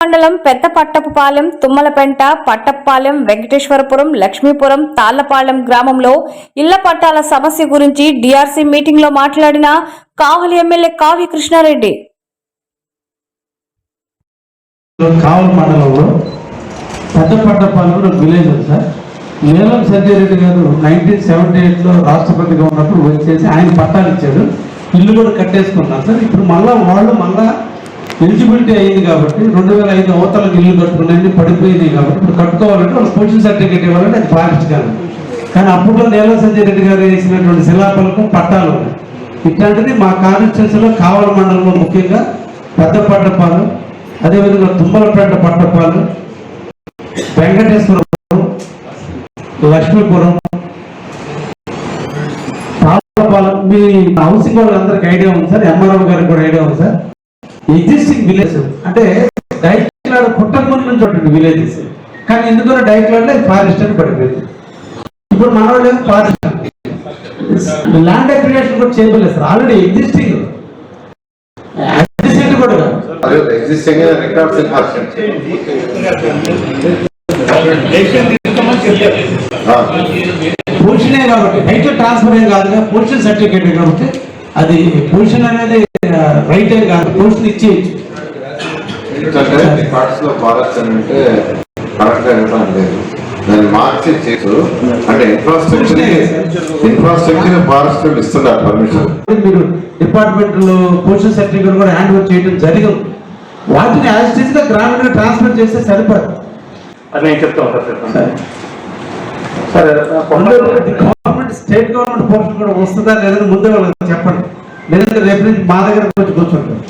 మండలం పెద్ద పట్టపుపాలెం తుమ్మలపెంట పట్టప్పాలెం వెంకటేశ్వరపురం లక్ష్మీపురం తాళ్ళపాలెం గ్రామంలో ఇళ్ళ పట్టాల సమస్య గురించి డిఆర్సీ మీటింగ్లో మాట్లాడిన కావలి ఎమ్మెల్యే కావి కృష్ణారెడ్డి. కావలి మండలంలో పెద్దపట్టపాలెంలో విలేజ్ సార్. నీలం సంజయ్ గారు నైన్టీన్ సెవెంటీ ఎయిట్లో రాష్ట్రపతిగా ఉన్నప్పుడు వచ్చేసి ఆయన పట్టాలు ఇచ్చాడు ఇల్లు కూడా కట్టేసుకున్నారు సార్. ఇప్పుడు మళ్ళా వాళ్ళు మళ్ళా ఎలిజిబిలిటీ అయింది కాబట్టి రెండు వేల ఐదు అవతలకు ఇల్లు కట్టుకునేది పడిపోయింది కాబట్టి ఇప్పుడు కట్టుకోవాలంటే వాళ్ళు పొజిషన్ సర్టిఫికేట్ ఇవ్వాలంటే అది ఫారెస్ట్ కాదు కానీ అప్పట్లో నేల సంజయ్ రెడ్డి గారు వేసినటువంటి శిలాపలకం పట్టాలు ఇట్లాంటిది మా కాన్స్టిట్యూన్సీలో కావల మండలంలో ముఖ్యంగా పెద్దపట్టపాలెం అదేవిధంగా తుమ్మలపేట పట్టపాలు వెంకటేశ్వరపురం లక్ష్మీపురం తాళపాలెం మీ హౌసింగ్ వాళ్ళందరికీ ఐడియా ఉంది సార్? ఎంఆర్ఓ గారికి కూడా ఐడియా ఉంది సార్? ఎగ్జిస్టింగ్ విలేజ్ అంటే డైక్లాడ్ పుట్టక ముందు నుంచి ఉంటుంది విలేజెస్ కానీ ఎందుకో డైక్లాడ్ ఫారెస్ట్ అని పడిపోయింది. ఇప్పుడు మన వాళ్ళు ఫారెస్ట్ ల్యాండ్ అక్రియేషన్ కూడా చేయలేదు సార్. ఆల్రెడీ ఎగ్జిస్టింగ్ ఎగ్జిస్టింగ్ కూడా కాదు. ఎగ్జిస్టింగ్ రికార్డ్స్ పొజిషనే కాబట్టి రైట్ ట్రాన్స్ఫర్ ఏం కాదుగా పొజిషన్ సర్టిఫికేట్ కాబట్టి అది పొజిషన్ అనేది రైట్ ఏ కాదు పొజిషన్ ఇచ్చేయచ్చు. లో ఫారెస్ట్ అని అంటే కరెక్ట్ ఇవ్వడం లేదు దాన్ని మార్చి చేసు అంటే ఇన్ఫ్రాస్ట్రక్చర్ ఇన్ఫ్రాస్ట్రక్చర్ ఫారెస్ట్ ఇస్తున్నారు పర్మిషన్ మీరు డిపార్ట్మెంట్లో సర్టిఫికేట్ కూడా హ్యాండ్ ఓవర్ చేయడం జరిగింది. వాటిని యాజ్గా గ్రామీణ ట్రాన్స్ఫర్ చేస్తే అది నేను చెప్తాను సార్. సరే గవర్నమెంట్ స్టేట్ గవర్నమెంట్ పోస్ట్ కూడా వస్తుందా లేదని ముందే వాళ్ళకి లేదంటే రేపు నుంచి మా దగ్గర వచ్చి కూర్చుంటారు